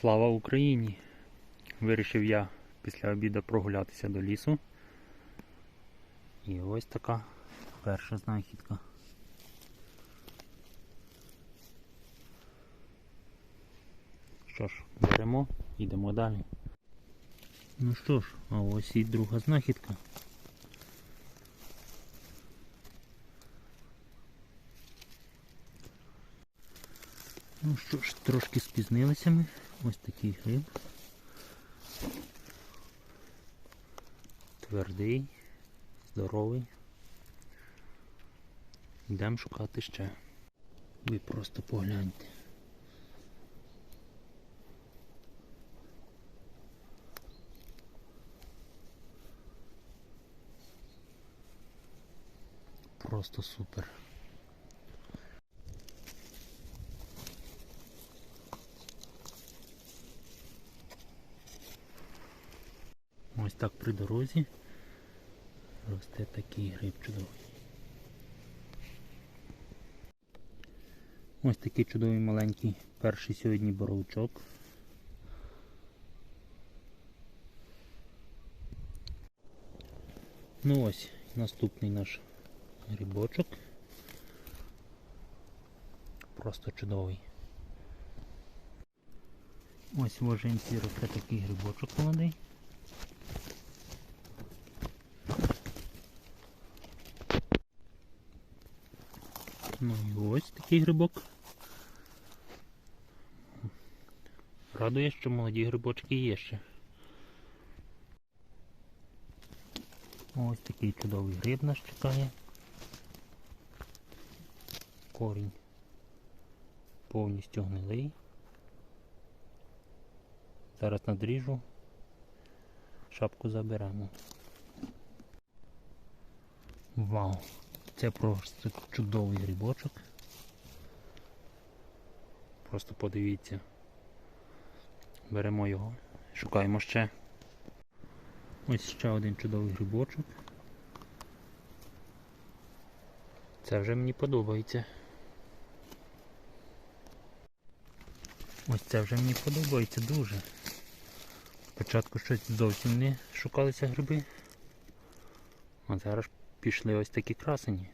Слава Україні! Вирішив я після обіду прогулятися до лісу. І ось така перша знахідка. Що ж, беремо, йдемо далі. Ну що ж, а ось і друга знахідка. Ну що ж, трошки спізнилися ми. Ось такий гриб. Твердий, здоровий. Йдемо шукати ще. Ви просто погляньте. Просто супер. Ось так при дорозі росте такий гриб чудовий. Ось такий чудовий маленький перший сьогодні боровичок. Ну ось наступний наш грибочок. Просто чудовий. Ось в ожинці росте такий грибочок молодий. Ну і ось такий грибок. Радує, що молоді грибочки є ще. Ось такий чудовий гриб нас чекає. Корінь повністю гнилий. Зараз надріжу, шапку заберемо. Вау! Це просто чудовий грибочок. Просто подивіться. Беремо його, шукаємо ще. Ось ще один чудовий грибочок. Це вже мені подобається. Ось це вже мені подобається дуже. Спочатку щось зовсім не шукалися гриби. А зараз пішли ось такі красені.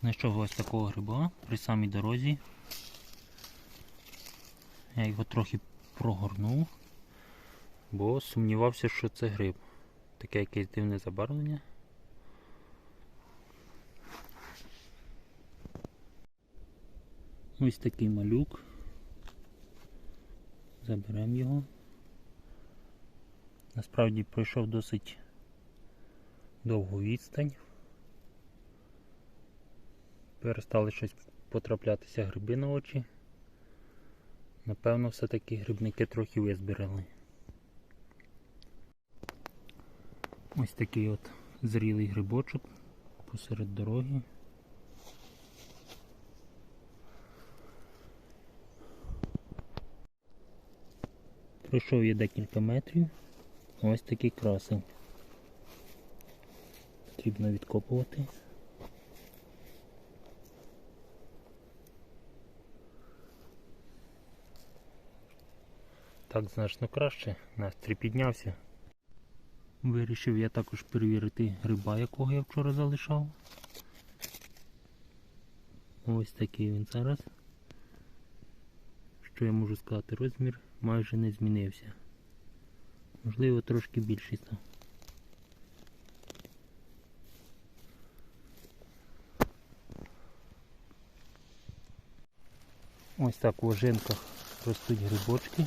Знайшов ось такого гриба при самій дорозі. Я його трохи прогорнув, бо сумнівався, що це гриб. Таке якесь дивне забарвлення. Ось такий малюк. Заберемо його. Насправді пройшов досить довгу відстань. Перестали щось потраплятися гриби на очі. Напевно, все-таки грибники трохи визбирали. Ось такий от зрілий грибочок посеред дороги. Пройшов я декілька метрів. Ось такий красень. Потрібно відкопувати. Так значно краще, настрій піднявся. Вирішив я також перевірити гриба, якого я вчора залишав. Ось такий він зараз. Що я можу сказати, розмір майже не змінився. Можливо, трошки більший став. Ось так в ожинках ростуть грибочки.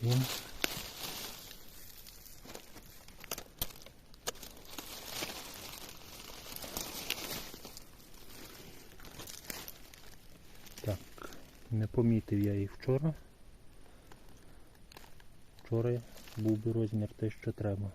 Сюди. Так, не помітив я їх вчора. Вчора був би розмір те, що треба.